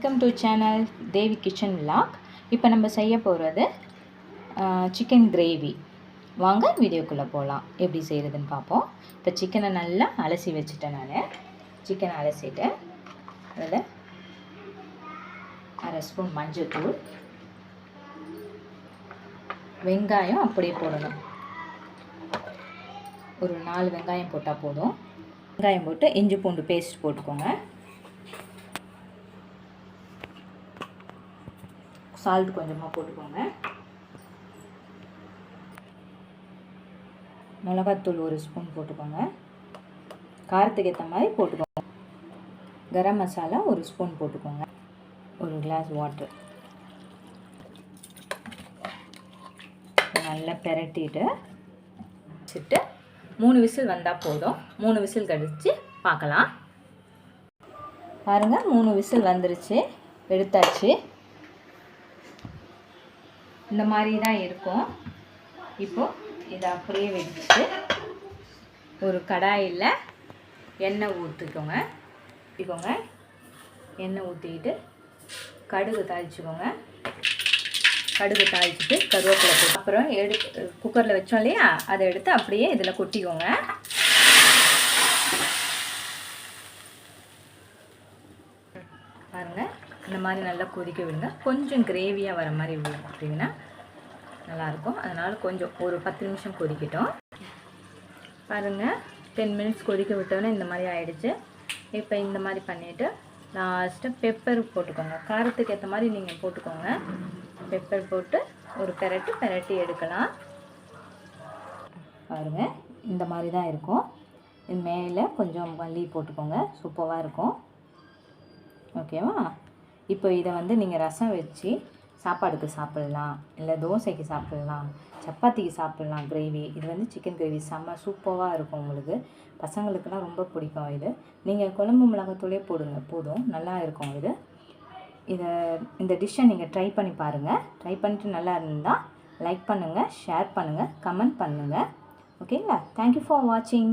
Welcome to channel Devi kitchen vlog இப்போ நம்ம செய்ய போகிறது சிக்கன் கிரேவி வாங்க வீடியோக்குள்ளே போகலாம் எப்படி செய்கிறதுன்னு பார்ப்போம். இப்போ சிக்கனை நல்லா அலசி வச்சுட்டேன் நான். சிக்கனை அலசிட்டு அதில் அரை ஸ்பூன் மஞ்சள்தூள் வெங்காயம் அப்படியே போடணும். ஒரு நாலு வெங்காயம் போட்டால் போதும். வெங்காயம் போட்டு இஞ்சி பூண்டு பேஸ்ட் போட்டுக்கோங்க. சால்ட் கொஞ்சமாக போட்டுக்கோங்க. மிளகாத்தூள் ஒரு ஸ்பூன் போட்டுக்கோங்க. காரத்துக்கு ஏற்ற மாதிரி போட்டுக்கோங்க. கரம் மசாலா ஒரு ஸ்பூன் போட்டுக்கோங்க. ஒரு கிளாஸ் வாட்டர் நல்லா பெரட்டிட்டு வச்சுட்டு மூணு விசில் வந்தால் போதும். மூணு விசில் கழித்து பார்க்கலாம் பாருங்கள் மூணு விசில் வந்துருச்சு. எடுத்தாச்சு. இந்த மாதிரி தான் இருக்கும். இப்போது இதை அப்படியே வச்சுட்டு ஒரு கடாயில் எண்ணெய் ஊற்றிக்கோங்க ஊற்றிக்கோங்க எண்ணெய் ஊற்றிக்கிட்டு கடுகு தாளிச்சுக்கோங்க. கடுகு தாளிச்சிட்டு கருவேப்பிலை போட்டு அப்புறம் எடுத்து குக்கரில் வச்சோம் இல்லையா? அதை எடுத்து அப்படியே இதில் கொட்டிக்கோங்க. பாருங்கள் இந்த மாதிரி நல்லா கொதிக்க விடுங்க. கொஞ்சம் கிரேவியாக வர மாதிரி விட்டிங்கன்னா நல்லாயிருக்கும். அதனால் கொஞ்சம் ஒரு பத்து நிமிஷம் கொதிக்கட்டும். பாருங்கள் டென் மினிட்ஸ் கொதிக்க விட்டோன்னே இந்த மாதிரி ஆயிடுச்சு. இப்போ இந்த மாதிரி பண்ணிவிட்டு லாஸ்ட்டு பெப்பர் போட்டுக்கோங்க. காரத்துக்கு ஏற்ற மாதிரி நீங்கள் போட்டுக்கோங்க. பெப்பர் போட்டு ஒரு பெரட்டு பெரட்டி எடுக்கலாம். பாருங்கள் இந்த மாதிரி தான் இருக்கும். இது மேலே கொஞ்சம் மல்லி போட்டுக்கோங்க. சூப்பராக இருக்கும். ஓகேவா? இப்போ இதை வந்து நீங்கள் ரசம் வச்சு சாப்பாடுக்கு சாப்பிட்லாம். இல்லை தோசைக்கு சாப்பிட்லாம். சப்பாத்திக்கு சாப்பிட்லாம். கிரேவி இது வந்து சிக்கன் கிரேவி செம்ம சூப்பராக இருக்கும் உங்களுக்கு. பசங்களுக்கெல்லாம் ரொம்ப பிடிக்கும் இது. நீங்கள் குழம்பு மிளகாத்தூளே போடுங்க. போதும். நல்லா இருக்கும் இது. இதை இந்த டிஷ்ஷை நீங்கள் ட்ரை பண்ணி பாருங்கள் ட்ரை பண்ணிட்டு நல்லா இருந்தால் லைக் பண்ணுங்கள் ஷேர் பண்ணுங்கள் கமெண்ட் பண்ணுங்கள் ஓகேங்களா தேங்க்யூ ஃபார் வாட்சிங்